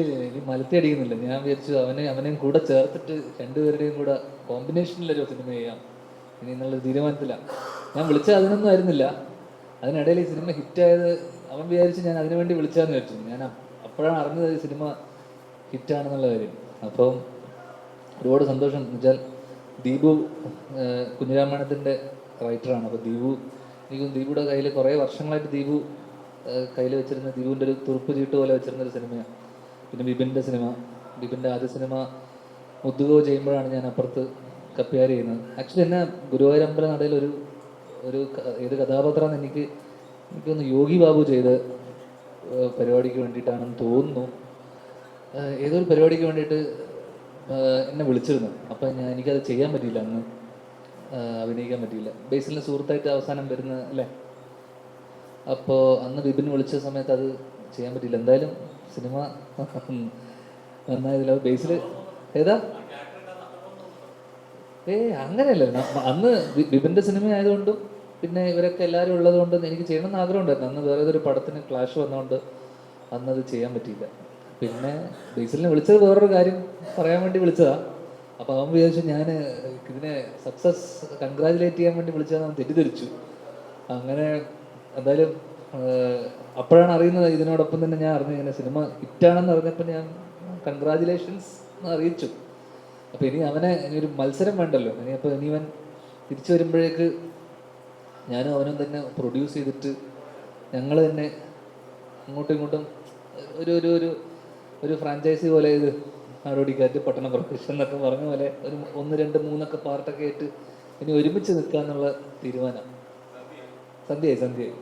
എനിക്ക് മലത്തി അടിക്കുന്നില്ല ഞാൻ വിചാരിച്ചു അവനെ അവനെയും കൂടെ ചേർത്തിട്ട് രണ്ടുപേരുടെയും കൂടെ കോമ്പിനേഷനിലൊരു സിനിമ ചെയ്യാം. ഇനി എന്നുള്ള തീരുമാനത്തിലാണ് ഞാൻ വിളിച്ച അതിനൊന്നും ആയിരുന്നില്ല. അതിനിടയിൽ ഈ സിനിമ ഹിറ്റായത് അവൻ വിചാരിച്ച് ഞാൻ അതിനു വേണ്ടി വിളിച്ചാന്ന് വിചാരിച്ചു. ഞാൻ അപ്പോഴാണ് അറിഞ്ഞത് ഈ സിനിമ ഹിറ്റാണെന്നുള്ള കാര്യം. അപ്പം ഒരുപാട് സന്തോഷം. എന്ന് വെച്ചാൽ ദീപു കുഞ്ഞിരാമായണത്തിന്റെ റൈറ്ററാണ് അപ്പോൾ ദീപു എനിക്ക് ദീപുടെ കയ്യിൽ കുറേ വർഷങ്ങളായിട്ട് ദീപു കയ്യിൽ വെച്ചിരുന്ന ദീപുവിന്റെ ഒരു തുറുപ്പ് ചീട്ട് പോലെ വെച്ചിരുന്ന ഒരു സിനിമയാണ് പിന്നെ ബിബിന്റെ സിനിമ ബിബിന്റെ ആദ്യ സിനിമ മുത്തുകോ ചെയ്യുമ്പോഴാണ് ഞാൻ അപ്പുറത്ത് കപ്പിയാർ ചെയ്യുന്നത്. ആക്ച്വലി എന്നെ ഗുരുവായൂർ അമ്പല നടയിൽ ഒരു ഒരു ഏത് കഥാപാത്രമാണ് എനിക്ക് എനിക്കൊന്ന് യോഗി ബാബു ചെയ്ത പരിപാടിക്ക് വേണ്ടിയിട്ടാണെന്ന് തോന്നുന്നു. ഏതൊരു പരിപാടിക്ക് വേണ്ടിയിട്ട് എന്നെ വിളിച്ചിരുന്നു. അപ്പം ഞാൻ എനിക്കത് ചെയ്യാൻ പറ്റിയില്ല അന്ന്. അഭിനയിക്കാൻ പറ്റിയില്ല. ബേസിലിന് സുഹൃത്തായിട്ട് അവസാനം വരുന്ന അല്ലേ? അപ്പോൾ അന്ന് ബിബിൻ വിളിച്ച സമയത്ത് അത് ചെയ്യാൻ പറ്റിയില്ല. എന്തായാലും സിനിമ നന്നായതില്ല ബേസിൽ ഏതാ? ഏ അങ്ങനെയല്ല. അന്ന് ബിബിന്റെ സിനിമ ആയതുകൊണ്ടും പിന്നെ ഇവരൊക്കെ എല്ലാവരും ഉള്ളത് കൊണ്ടും എനിക്ക് ചെയ്യണമെന്ന് ആഗ്രഹം ഉണ്ടായിരുന്നു അന്ന് വേറെ ഏതൊരു പടത്തിന് ക്ലാഷ് വന്നതുകൊണ്ട് അന്ന് അത് ചെയ്യാൻ പറ്റിയില്ല. പിന്നെ ബേസിലിനെ വിളിച്ചത് വേറൊരു കാര്യം പറയാൻ വേണ്ടി വിളിച്ചതാ. അപ്പൊ അവൻ വിചാരിച്ചു ഞാൻ ഇതിനെ സക്സസ് കൺഗ്രാജുലേറ്റ് ചെയ്യാൻ വേണ്ടി വിളിച്ചതെന്ന് അവൻ തെറ്റിദ്ധരിച്ചു. അങ്ങനെ എന്തായാലും അപ്പോഴാണ് അറിയുന്നത് ഇതിനോടൊപ്പം തന്നെ ഞാൻ അറിഞ്ഞു ഇങ്ങനെ സിനിമ ഹിറ്റാണെന്ന് അറിഞ്ഞപ്പോൾ ഞാൻ കൺഗ്രാജുലേഷൻസ് എന്ന് അറിയിച്ചു. അപ്പോൾ ഇനി അവനെ ഇനി ഒരു മത്സരം വേണ്ടല്ലോ. ഇനി അപ്പോൾ ഇനി അവൻ തിരിച്ചു വരുമ്പോഴേക്ക് ഞാനും അവനും തന്നെ പ്രൊഡ്യൂസ് ചെയ്തിട്ട് ഞങ്ങൾ തന്നെ അങ്ങോട്ടും ഇങ്ങോട്ടും ഒരു ഒരു ഒരു ഒരു ഫ്രാഞ്ചൈസി പോലെ ഇത് നാടോടിക്കാറ്റ് പട്ടണ പ്രൊഫഷൻ എന്നൊക്കെ പറഞ്ഞ പോലെ ഒരു ഒന്ന് രണ്ട് മൂന്നൊക്കെ പാർട്ടൊക്കെ ആയിട്ട് ഇനി ഒരുമിച്ച് നിൽക്കുക എന്നുള്ള തീരുമാനം. സന്ധ്യയായി സന്ധ്യയായി.